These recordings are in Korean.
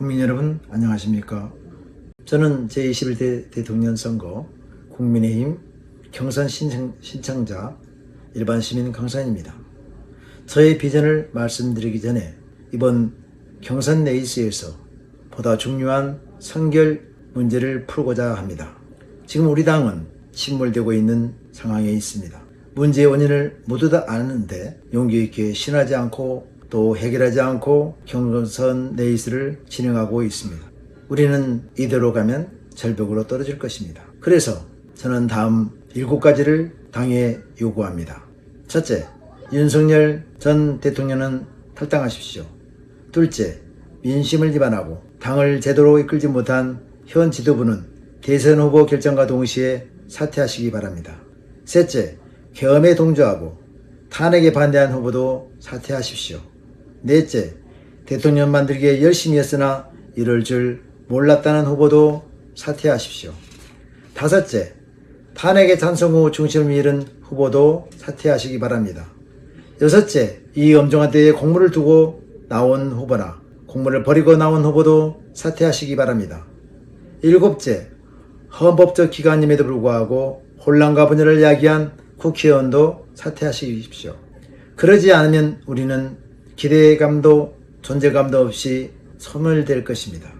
국민 여러분 안녕하십니까? 저는 제21대 대통령 선거 국민의힘 경선 신청, 신청자 일반 시민 강산입니다. 저의 비전을 말씀드리기 전에 이번 경선 레이스에서 보다 중요한 선결 문제를 풀고자 합니다. 지금 우리 당은 침몰되고 있는 상황에 있습니다. 문제의 원인을 모두 다 아는데 용기 있게 신하지 않고 또 해결하지 않고 경선 레이스를 진행하고 있습니다. 우리는 이대로 가면 절벽으로 떨어질 것입니다. 그래서 저는 다음 일곱 가지를 당에 요구합니다. 첫째, 윤석열 전 대통령은 탈당하십시오. 둘째, 민심을 위반하고 당을 제대로 이끌지 못한 현 지도부는 대선 후보 결정과 동시에 사퇴하시기 바랍니다. 셋째, 계엄에 동조하고 탄핵에 반대한 후보도 사퇴하십시오. 넷째, 대통령 만들기에 열심히 했으나 이럴 줄 몰랐다는 후보도 사퇴하십시오. 다섯째, 탄핵에 찬성 후 중심을 잃은 후보도 사퇴하시기 바랍니다. 여섯째, 이 엄정한 때에 공물을 두고 나온 후보나 공물을 버리고 나온 후보도 사퇴하시기 바랍니다. 일곱째, 헌법적 기관임에도 불구하고 혼란과 분열을 야기한 국회의원도 사퇴하십시오. 그러지 않으면 우리는 기대감도 존재감도 없이 소멸될 것입니다.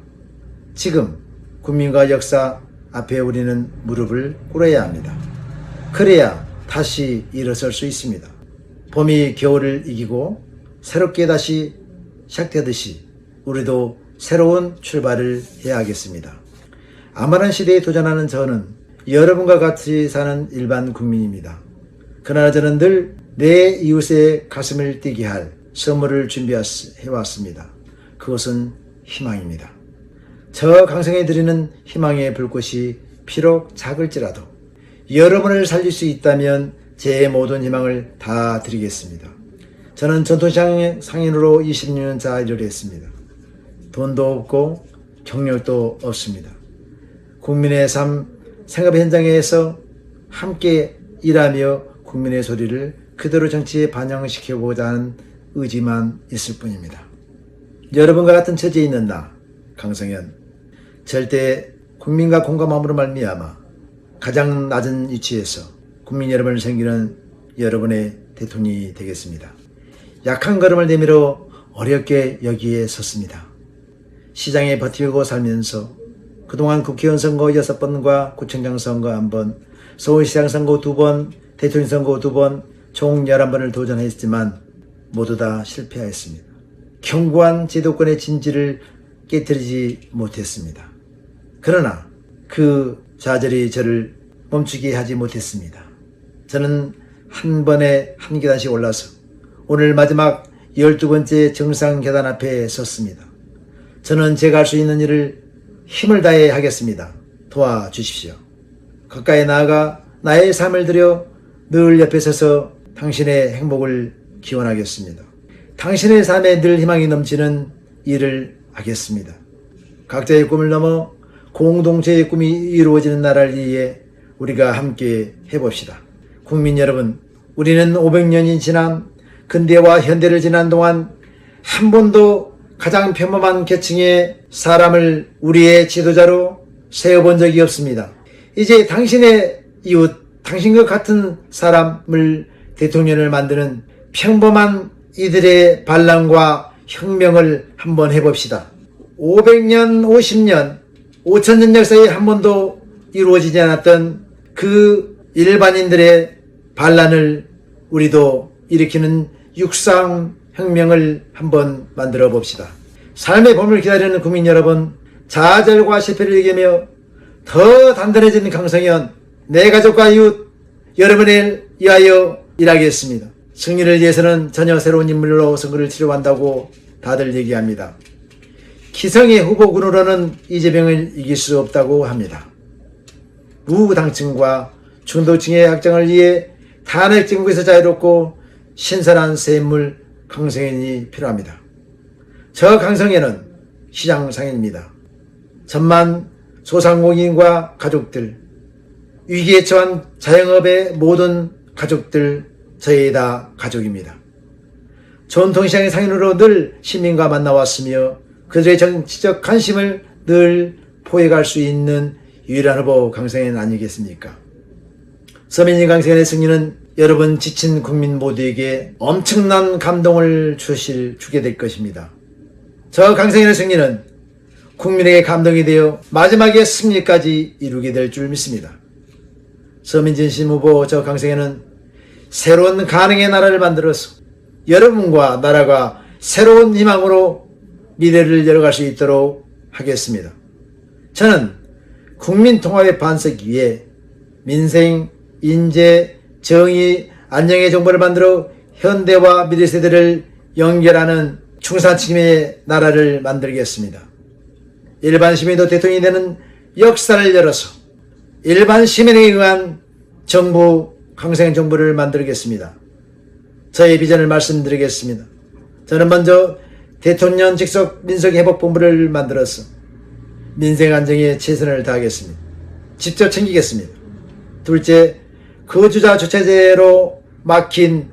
지금 국민과 역사 앞에 우리는 무릎을 꿇어야 합니다. 그래야 다시 일어설 수 있습니다. 봄이 겨울을 이기고 새롭게 다시 시작되듯이 우리도 새로운 출발을 해야 하겠습니다. 아마란 시대에 도전하는 저는 여러분과 같이 사는 일반 국민입니다. 그러나 저는 늘 내 이웃의 가슴을 뛰게 할 선물을 준비해왔습니다. 그것은 희망입니다. 저 강성에 드리는 희망의 불꽃이 비록 작을지라도 여러분을 살릴 수 있다면 제 모든 희망을 다 드리겠습니다. 저는 전통시장 상인으로 26년 차 일을 했습니다. 돈도 없고 경력도 없습니다. 국민의 삶, 생업 현장에서 함께 일하며 국민의 소리를 그대로 정치에 반영시켜보자 하는 의지만 있을 뿐입니다. 여러분과 같은 처지에 있는 나, 강성현, 절대 국민과 공감함으로 말미암아 가장 낮은 위치에서 국민 여러분을 섬기는 여러분의 대통령이 되겠습니다. 약한 걸음을 내밀어 어렵게 여기에 섰습니다. 시장에 버티고 살면서 그동안 국회의원 선거 6번과 구청장 선거 1번, 서울시장 선거 2번, 대통령 선거 2번, 총 11번을 도전했지만 모두 다 실패하였습니다. 견고한 제도권의 진지를 깨뜨리지 못했습니다. 그러나 그 좌절이 저를 멈추게 하지 못했습니다. 저는 한 번에 한 계단씩 올라서 오늘 마지막 열두 번째 정상 계단 앞에 섰습니다. 저는 제가 할 수 있는 일을 힘을 다해 하겠습니다. 도와주십시오. 가까이 나아가 나의 삶을 들여 늘 옆에 서서 당신의 행복을 기원하겠습니다. 당신의 삶에 늘 희망이 넘치는 일을 하겠습니다. 각자의 꿈을 넘어 공동체의 꿈이 이루어지는 나라를 위해 우리가 함께 해봅시다. 국민 여러분, 우리는 500년이 지난 근대와 현대를 지난 동안 한 번도 가장 평범한 계층의 사람을 우리의 지도자로 세워본 적이 없습니다. 이제 당신의 이웃, 당신과 같은 사람을 대통령을 만드는 평범한 이들의 반란과 혁명을 한번 해봅시다. 500년, 50년, 5000년 역사에 한 번도 이루어지지 않았던 그 일반인들의 반란을 우리도 일으키는 육상 혁명을 한번 만들어 봅시다. 삶의 봄을 기다리는 국민 여러분, 좌절과 실패를 이기며 더 단단해진 강성현, 내 가족과 이웃, 여러분을 위하여 일하겠습니다. 승리를 위해서는 전혀 새로운 인물로 선거를 치러한다고 다들 얘기합니다. 기성의 후보군으로는 이재명을 이길 수 없다고 합니다. 무당층과 중도층의 확장을 위해 탄핵 정부에서 자유롭고 신선한 새 인물 강성현이 필요합니다. 저 강성현은 시장 상인입니다. 천만 소상공인과 가족들, 위기에 처한 자영업의 모든 가족들, 저희 다 가족입니다. 전통시장의 상인으로 늘 시민과 만나왔으며 그들의 정치적 관심을 늘 포획할 수 있는 유일한 후보 강성현 아니겠습니까? 서민이 강성현의 승리는 여러분 지친 국민 모두에게 엄청난 감동을 주실, 주게 될 것입니다. 저 강성현의 승리는 국민에게 감동이 되어 마지막에 승리까지 이루게 될 줄 믿습니다. 서민진심 후보 저 강성현은 새로운 가능의 나라를 만들어서 여러분과 나라가 새로운 희망으로 미래를 열어갈 수 있도록 하겠습니다. 저는 국민 통합의 반석 위에 민생, 인재, 정의, 안녕의 정보를 만들어 현대와 미래 세대를 연결하는 충산침의 나라를 만들겠습니다. 일반 시민도 대통령이 되는 역사를 열어서 일반 시민에 의한 정부, 강생 정부를 만들겠습니다. 저의 비전을 말씀드리겠습니다. 저는 먼저 대통령 직속 민석회복본부를 만들어서 민생 안정에 최선을 다하겠습니다. 직접 챙기겠습니다. 둘째, 거주자 주체제로 막힌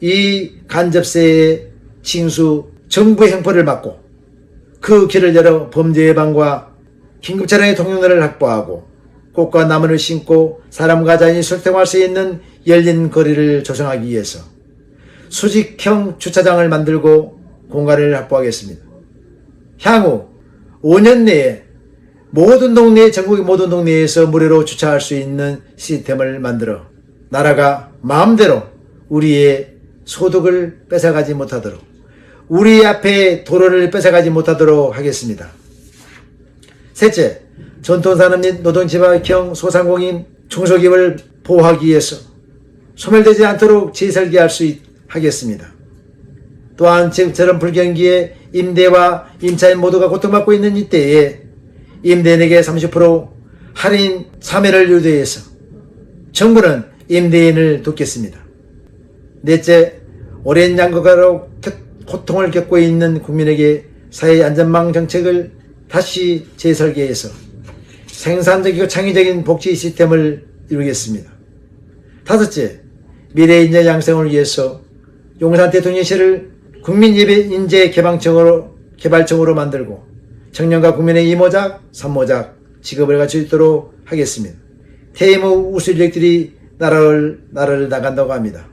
이 간접세의 징수 정부 행포를 막고 그 길을 열어 범죄 예방과 긴급 차량의 통행로를 확보하고 꽃과 나무를 심고 사람과 자연이 소통할 수 있는 열린 거리를 조성하기 위해서 수직형 주차장을 만들고 공간을 확보하겠습니다. 향후 5년 내에 모든 동네, 전국의 모든 동네에서 무료로 주차할 수 있는 시스템을 만들어 나라가 마음대로 우리의 소득을 뺏어가지 못하도록 우리 앞에 도로를 뺏어가지 못하도록 하겠습니다. 셋째, 전통산업 및 노동지방형 소상공인 중소기업을 보호하기 위해서 소멸되지 않도록 재설계할 수 있, 하겠습니다. 또한 지금처럼 불경기에 임대와 임차인 모두가 고통받고 있는 이때에 임대인에게 30% 할인 3회를 유도해서 정부는 임대인을 돕겠습니다. 넷째, 오랜 양극화로 고통을 겪고 있는 국민에게 사회 안전망 정책을 다시 재설계해서 생산적이고 창의적인 복지 시스템을 이루겠습니다. 다섯째, 미래 인재 양성을 위해서 용산 대통령실을 국민 인재 개방청으로 개발청으로 만들고 청년과 국민의 이모작, 삼모작 직업을 갖출 수 있도록 하겠습니다. 퇴임 후 우수 인력들이 나라를 나라를 나간다고 합니다.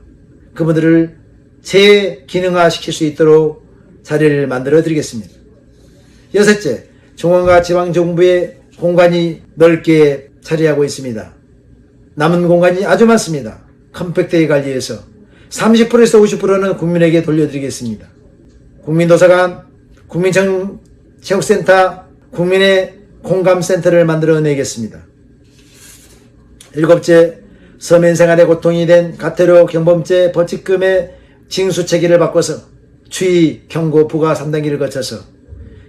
그분들을 재기능화 시킬 수 있도록 자리를 만들어 드리겠습니다. 여섯째, 중앙과 지방 정부의 공간이 넓게 차지하고 있습니다. 남은 공간이 아주 많습니다. 컴팩트에 관리해서 30%에서 50%는 국민에게 돌려드리겠습니다. 국민도서관, 국민체육센터, 국민의 공감센터를 만들어 내겠습니다. 일곱째, 서민생활의 고통이 된 가태료 경범죄 벌칙금의 징수체계를 바꿔서 추위, 경고, 부가 3단계를 거쳐서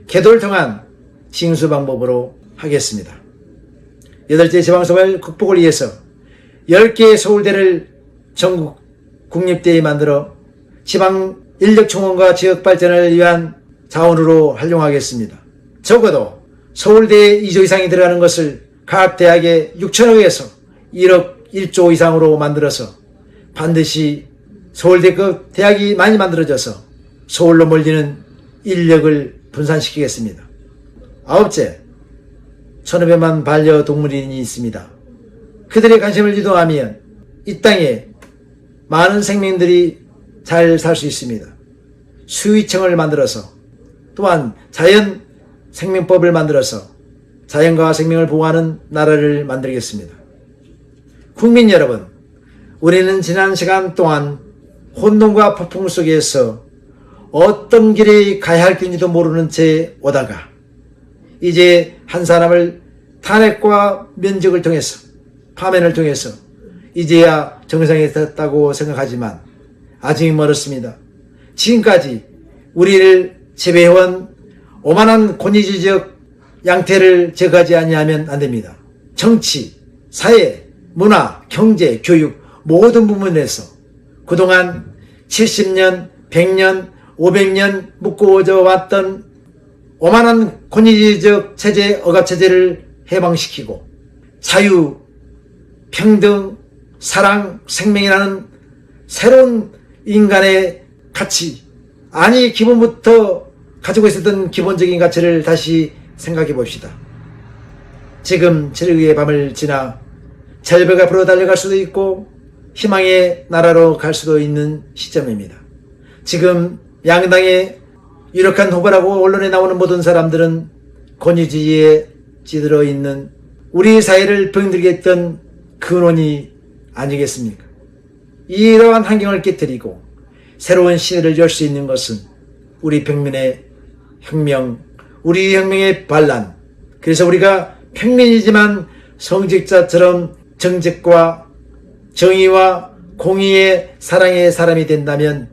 개도를 통한 징수 방법으로 하겠습니다. 여덟째 지방소발 극복을 위해서 10개의 서울대를 전국 국립대에 만들어 지방 인력 총원과 지역 발전을 위한 자원으로 활용하겠습니다. 적어도 서울대에 2조 이상이 들어가는 것을 각 대학에 6천억에서 1억 1조 이상으로 만들어서 반드시 서울대급 대학이 많이 만들어져서 서울로 몰리는 인력을 분산시키겠습니다. 아홉째, 1500만 반려동물인이 있습니다. 그들의 관심을 유도하면 이 땅에 많은 생명들이 잘 살 수 있습니다. 수위청을 만들어서 또한 자연 생명법을 만들어서 자연과 생명을 보호하는 나라를 만들겠습니다. 국민 여러분, 우리는 지난 시간 동안 혼돈과 폭풍 속에서 어떤 길이 가야 할 길인지도 모르는 채 오다가 이제 한 사람을 탄핵과 면직을 통해서 파면을 통해서 이제야 정상에 섰다고 생각하지만 아직 멀었습니다. 지금까지 우리를 지배해온 오만한 권위주의적 양태를 제거하지 아니하면 안 됩니다. 정치, 사회, 문화, 경제, 교육 모든 부분에서 그동안 70년, 100년, 500년 묶어져 왔던 오만한 권위주의적 체제, 억압체제를 해방시키고 자유, 평등, 사랑, 생명이라는 새로운 인간의 가치, 아니 기본부터 가지고 있었던 기본적인 가치를 다시 생각해 봅시다. 지금 절기의 밤을 지나 절벽 앞으로 달려갈 수도 있고 희망의 나라로 갈 수도 있는 시점입니다. 지금 양당의 유력한 후보라고 언론에 나오는 모든 사람들은 권위주의에 찌들어 있는 우리 사회를 병들게 했던 근원이 아니겠습니까? 이러한 환경을 깨뜨리고 새로운 시대를 열 수 있는 것은 우리 평민의 혁명, 우리 혁명의 반란. 그래서 우리가 평민이지만 성직자처럼 정직과 정의와 공의의 사랑의 사람이 된다면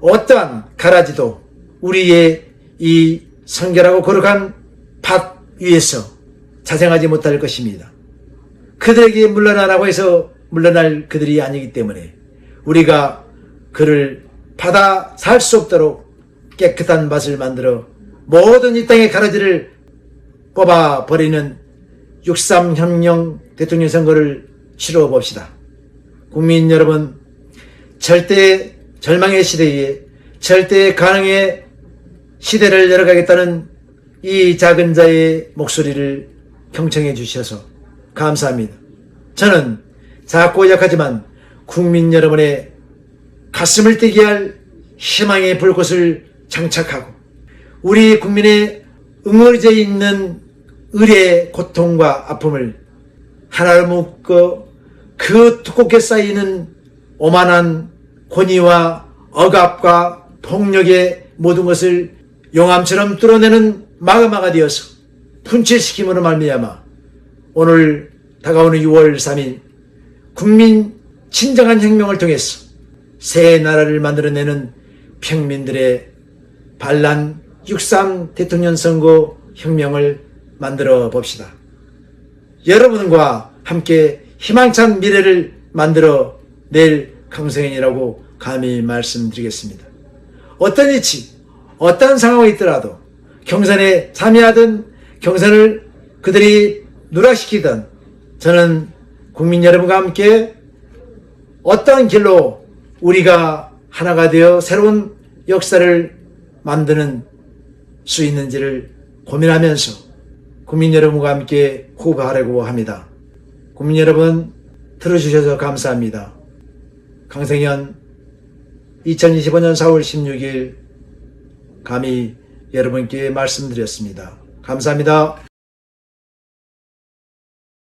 어떠한 가라지도 우리의 이 성결하고 거룩한 밭 위에서 자생하지 못할 것입니다. 그들에게 물러나라고 해서 물러날 그들이 아니기 때문에 우리가 그를 받아 살 수 없도록 깨끗한 밭을 만들어 모든 이 땅의 가라지를 뽑아 버리는 63혁명 대통령 선거를 치러 봅시다. 국민 여러분, 절대 절망의 시대에 절대 가능의 시대를 열어가겠다는 이 작은 자의 목소리를 경청해 주셔서 감사합니다. 저는 작고 약하지만 국민 여러분의 가슴을 뛰게 할 희망의 불꽃을 장착하고 우리 국민의 응어리져 있는 의례의 고통과 아픔을 하나로 묶어 그 두껍게 쌓이는 오만한 권위와 억압과 폭력의 모든 것을 용암처럼 뚫어내는 마그마가 되어서 분출시킴으로 말미암아 오늘 다가오는 6월 3일 국민 진정한 혁명을 통해서 새 나라를 만들어내는 평민들의 반란 63 대통령 선거 혁명을 만들어 봅시다. 여러분과 함께 희망찬 미래를 만들어 낼 강성현이라고 감히 말씀드리겠습니다. 어떤 위치, 어떤 상황이 있더라도 경선에 참여하든 경선을 그들이 누락시키든 저는 국민 여러분과 함께 어떤 길로 우리가 하나가 되어 새로운 역사를 만드는 수 있는지를 고민하면서 국민 여러분과 함께 호흡하려고 합니다. 국민 여러분 들어주셔서 감사합니다. 강생현 2025년 4월 16일 감히 여러분께 말씀드렸습니다. 감사합니다.